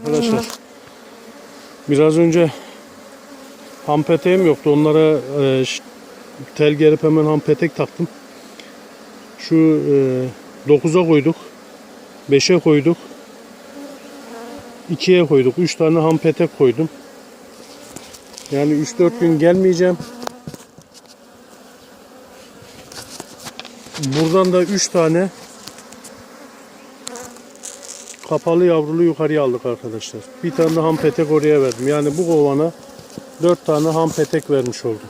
Arkadaşlar biraz önce ham peteğim yoktu. Onlara e, tel gerip hemen ham petek taktım. Şu e, 9'a koyduk. 5'e koyduk. 2'ye koyduk. 3 tane ham petek koydum. Yani 3-4 gün gelmeyeceğim. Buradan da 3 tane kapalı yavrulu yukarıya aldık arkadaşlar. Bir tane de ham petek oraya verdim. Yani bu kovana 4 tane ham petek vermiş oldum.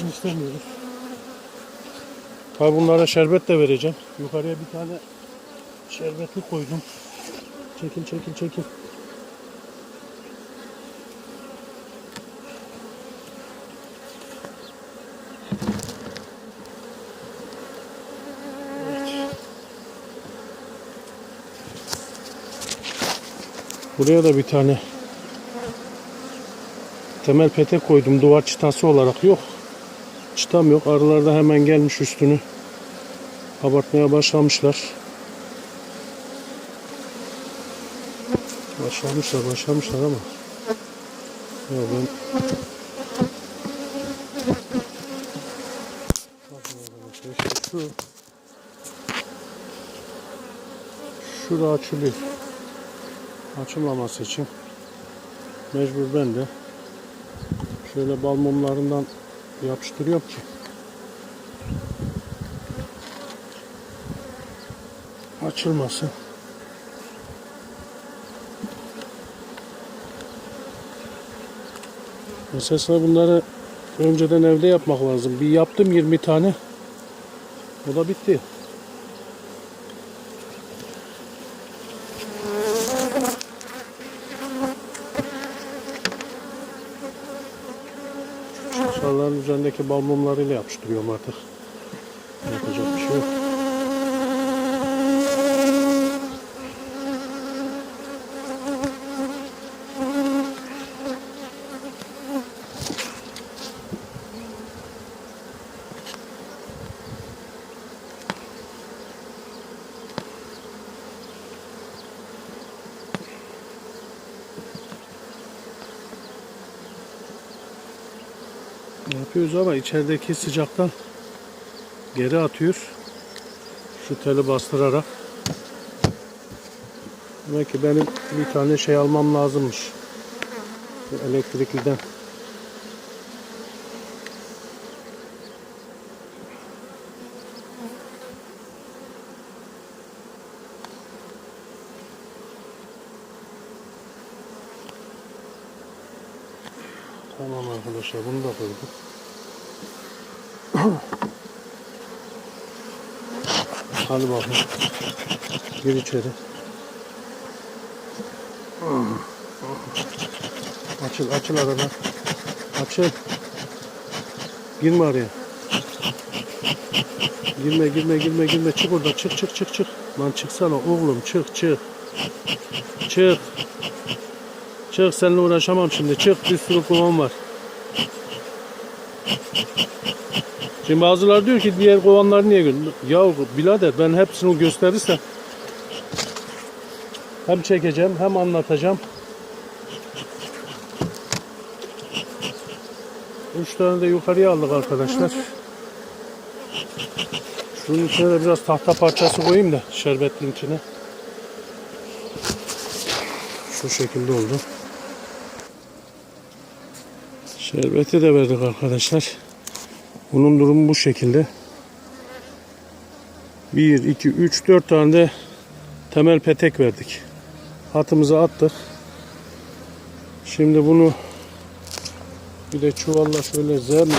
Ezilmesini istemiyoruz. Tabi bunlara şerbet de vereceğim. Yukarıya bir tane şerbetli koydum. Çekil çekil çekil. Buraya da bir tane temel petek koydum duvar çıtası olarak yok. Çıtam yok. Arılar da hemen gelmiş üstünü abartmaya başlamışlar. Başlamışlar, başlamışlar ama ya ben şu şura açılıyor. Açılmaması için mecbur ben de şöyle bal mumlarından yapıştırıyorum ki açılmasın. Mesela bunları önceden evde yapmak lazım. Bir yaptım 20 tane. O da bitti. Şarların üzerindeki bal mumlarıyla yapıştırıyorum artık. Yapacak bir şey yok. Yapıyoruz ama içerideki sıcaktan geri atıyor. Şu teli bastırarak. Demek ki benim bir tane şey almam lazımmış. Elektrikliden. Tamam arkadaşlar bunu da koyduk. Hadi bakalım. Gir içeri. Açıl açıl arada. Açıl. Girme araya. Girme girme girme girme çık oradan çık çık çık çık. Lan çıksana oğlum çık çık. Çık. Çık seninle uğraşamam şimdi. Çık bir sürü kovan var. Şimdi bazıları diyor ki diğer kovanları niye gö Ya birader ben hepsini gösterirsem hem çekeceğim hem anlatacağım. Üç tane de yukarıya aldık arkadaşlar. Şunun içine biraz tahta parçası koyayım da şerbetin içine. Şu şekilde oldu. Şerbeti de verdik arkadaşlar. Bunun durumu bu şekilde. 1, 2, 3, 4 tane de temel petek verdik. Hatımıza attık. Şimdi bunu bir de çuvalla şöyle zerle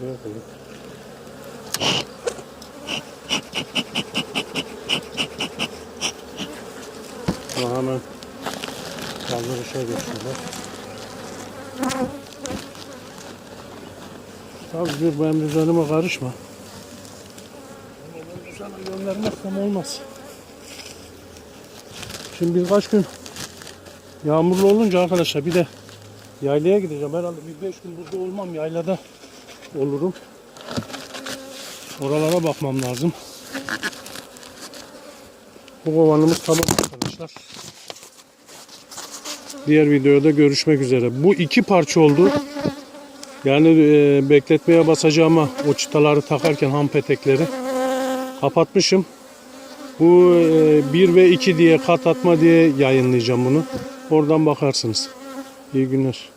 Şuraya koyayım. Ama hemen kaldırışa geçiyorlar. Tabii bir benim düzenime karışma. Sana göndermezsem olmaz. Şimdi birkaç gün yağmurlu olunca arkadaşlar bir de yaylaya gideceğim. Herhalde bir beş gün burada olmam yaylada olurum. Oralara bakmam lazım. Bu kovanımız tamam arkadaşlar. Diğer videoda görüşmek üzere. Bu iki parça oldu. Yani e, bekletmeye basacağıma o çıtaları takarken ham petekleri kapatmışım. Bu 1 ve 2 diye kat atma diye yayınlayacağım bunu. Oradan bakarsınız. İyi günler.